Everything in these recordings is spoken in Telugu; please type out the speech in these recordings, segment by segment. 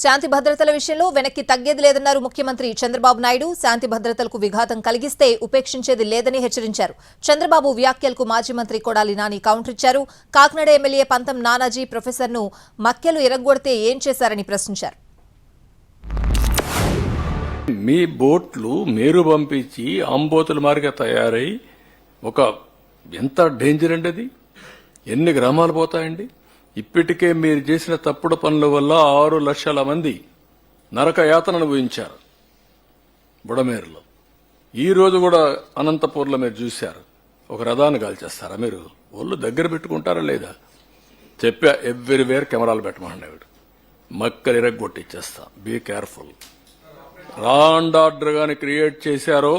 శాంతి భద్రతల విషయంలో వెనక్కి తగ్గేది లేదన్నారు ముఖ్యమంత్రి చంద్రబాబు నాయుడు. శాంతి భద్రతలకు విఘాతం కలిగిస్తే ఉపేక్షించేది లేదని హెచ్చరించారు. చంద్రబాబు వ్యాఖ్యలకు మాజీ మంత్రి కొడాలి నాని కౌంటర్ ఇచ్చారు. కాకినాడ ఎమ్మెల్యే పంతం నానాజీ ప్రొఫెసర్ను మక్కెలు ఎరగొడితే ఏం చేశారని ప్రశ్నించారు. మీ బోట్లు మేరు పంపించి అంబోతుల మారిగా తయారై ఒక ఎంత డేంజర్ అండి అది? ఎన్ని గ్రామాలు పోతాయండి? ఇప్పటికే మీరు చేసిన తప్పుడు పనుల వల్ల ఆరు లక్షల మంది నరక యాతన అనుభవించారు బుడమేరులో. ఈ రోజు కూడా అనంతపూర్లో మీరు చూశారు. ఒక రథాన్ని కాల్చేస్తారా మీరు? ఒళ్ళు దగ్గర పెట్టుకుంటారా లేదా? చెప్పా ఎవ్రీవేర్ కెమెరాలు పెట్టమన్నాడు మక్కలు ఇరగ్గొట్టిచ్చేస్తా బీ కేర్ఫుల్ రాండ్ ఆర్డర్ కానీ క్రియేట్ చేశారో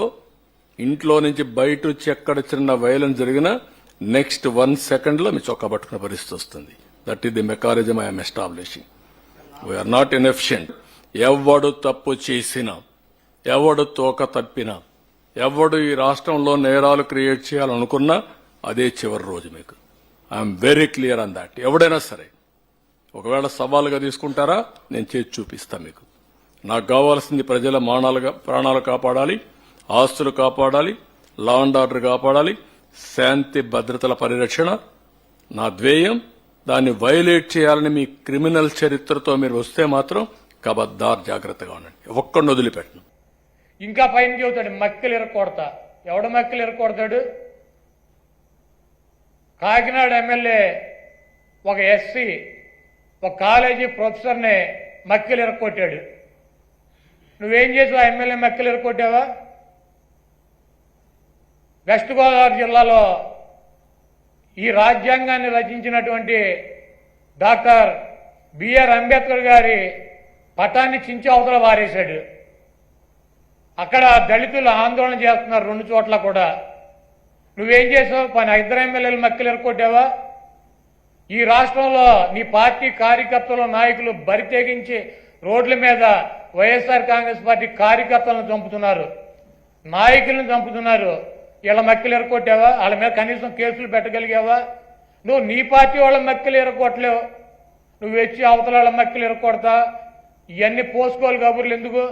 ఇంట్లో నుంచి బయట వచ్చి ఎక్కడ చిన్న వైలెన్స్ జరిగినా నెక్స్ట్ వన్ సెకండ్లో మీ చొక్కా పట్టుకునే పరిస్థితి వస్తుంది. That is the mechanism I'm establishing we're not inefficient ఎవడు తప్పు చేసినా ఎవడు తోక తప్పినా ఎవడు ఈ రాష్ట్రంలో నేరాలు క్రియేట్ చేయాలనుకున్నా అదే చివరి రోజు మీకు. I'm very clear on that ఎవడైనా సరే ఒకవేళ సవాలుగా తీసుకుంటారా నేను చేసి చూపిస్తా మీకు. నాకు కావాల్సింది ప్రజల మానాలుగా ప్రాణాలు కాపాడాలి ఆస్తులు కాపాడాలి లా అండ్ ఆర్డర్ కాపాడాలి శాంతి భద్రతల పరిరక్షణ నా ధ్యేయం దాన్ని వైలేట్ చేయాలని మీ క్రిమినల్ చరిత్రతో మీరు వస్తే మాత్రం కబద్దార్ జాగ్రత్తగా ఉండండి. ఒక్కడిని వదిలిపెట్టను. ఇంకా పైన చెబుతాడు మక్కలు ఇరకొడతా ఎవడు మక్కలు ఇరకొడతాడు కాకినాడ ఎమ్మెల్యే ఒక ఎస్సీ ఒక కాలేజీ ప్రొఫెసర్ని మక్కలు ఇరక్కొట్టాడు. నువ్వేం చేసావు? ఎమ్మెల్యే మక్కలు ఇరక్కొట్టావా? వెస్ట్ గోదావరి జిల్లాలో ఈ రాజ్యాంగాన్ని రచించినటువంటి డాక్టర్ బిఆర్ అంబేద్కర్ గారి పటాన్ని చించి అవతల వారేశాడు. అక్కడ దళితులు ఆందోళన చేస్తున్నారు రెండు చోట్ల కూడా. నువ్వేం చేసావు? పని ఇద్దరు ఎమ్మెల్యేలు మక్కలు ఎరకొట్టావా ఈ రాష్ట్రంలో నీ పార్టీ కార్యకర్తలు నాయకులు బరి తెగించి రోడ్ల మీద వైఎస్ఆర్ కాంగ్రెస్ పార్టీ కార్యకర్తలను చంపుతున్నారు. నాయకులను చంపుతున్నారు. వీళ్ళ మక్కలు ఎరగొట్టావా వాళ్ళ మీద కనీసం కేసులు పెట్టగలిగావా? నువ్వు నీ పార్టీ వాళ్ళ మక్కలు ఎరగొట్టలేవు నువ్వు వచ్చి అవతల వాళ్ళ మక్కలు ఎరగొడతా ఇవన్నీ పోసుకోవాలి కబుర్లు ఎందుకు?